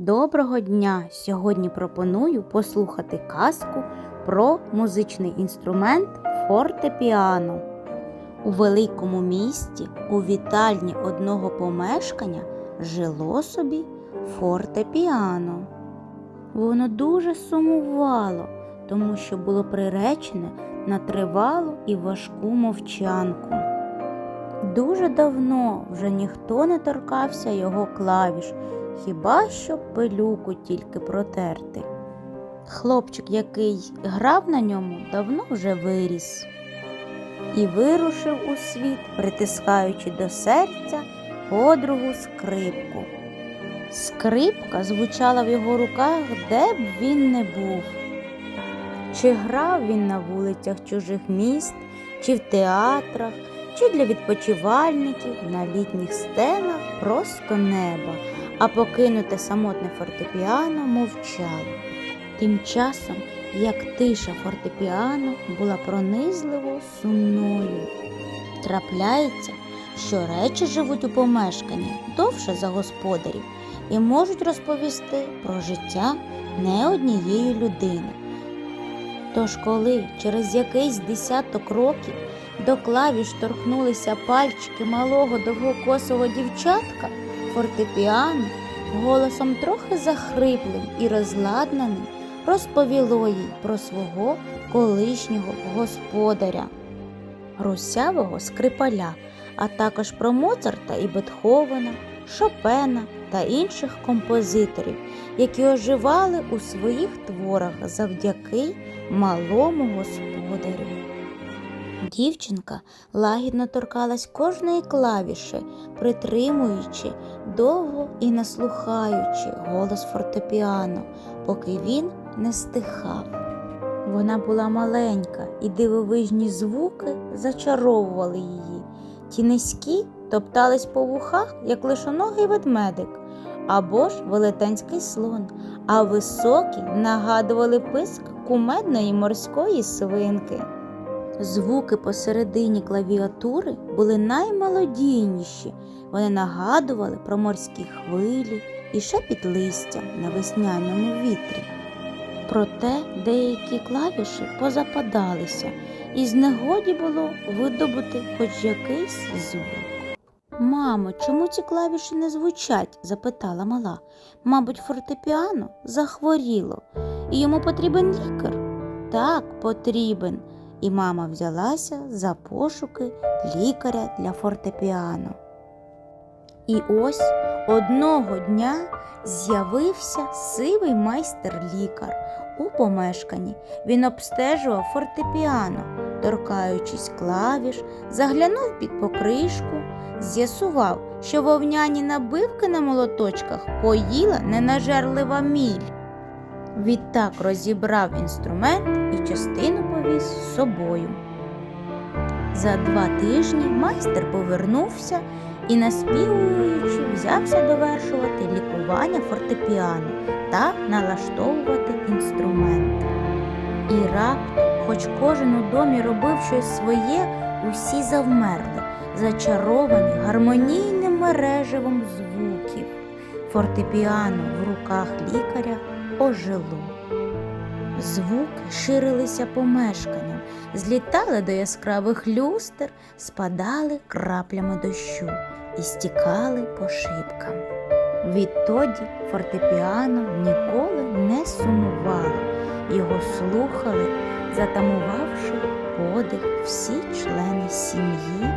Доброго дня! Сьогодні пропоную послухати казку про музичний інструмент фортепіано. У великому місті у вітальні одного помешкання жило собі фортепіано. Воно дуже сумувало, тому що було приречене на тривалу і важку мовчанку. Дуже давно вже ніхто не торкався його клавіш, хіба що пилюку тільки протерти. Хлопчик, який грав на ньому, давно вже виріс і вирушив у світ, притискаючи до серця подругу скрипку. Скрипка звучала в його руках, де б він не був. Чи грав він на вулицях чужих міст, чи в театрах, чи для відпочивальників на літніх стелах просто неба, а покинуте самотне фортепіано мовчало. Тим часом, як тиша фортепіано була пронизливо сумною. Трапляється, що речі живуть у помешканні довше за господарів і можуть розповісти про життя не однієї людини. Тож, коли через якийсь десяток років до клавіш торкнулися пальчики малого довгокосого дівчатка, фортепіано голосом трохи захриплим і розладнаним розповіло їй про свого колишнього господаря, русявого скрипаля, а також про Моцарта і Бетховена, Шопена та інших композиторів, які оживали у своїх творах завдяки малому господарю. Дівчинка лагідно торкалась кожної клавіші, притримуючи довго і наслухаючи голос фортепіано, поки він не стихав. Вона була маленька, і дивовижні звуки зачаровували її. Ті низькі топтались по вухах, як лишоногий ведмедик, або ж велетенський слон, а високі нагадували писк кумедної морської свинки. Звуки посередині клавіатури були наймелодійніші. Вони нагадували про морські хвилі і шепіт листя на весняному вітрі. Проте деякі клавіші позападалися, і з негоді було видобути хоч якийсь звук. Мамо, чому ці клавіші не звучать? запитала мала. Мабуть, фортепіано захворіло, і йому потрібен лікар. Так, потрібен. І мама взялася за пошуки лікаря для фортепіано. І ось одного дня з'явився сивий майстер-лікар у помешканні. Він обстежував фортепіано, торкаючись клавіш, заглянув під покришку, з'ясував, що вовняні набивки на молоточках поїла ненажерлива міль. Відтак розібрав інструмент і частину повіз з собою. За два тижні майстер повернувся і, наспівуючи, взявся довершувати лікування фортепіано та налаштовувати інструмент. І раптом, хоч кожен у домі робив щось своє, усі завмерли, зачаровані гармонійним мережевом звуків. Фортепіано в руках лікаря ожило. Звуки ширилися помешканням, злітали до яскравих люстер, спадали краплями дощу і стікали по шибкам. Відтоді фортепіано ніколи не сумувало, його слухали, затамувавши подих всі члени сім'ї.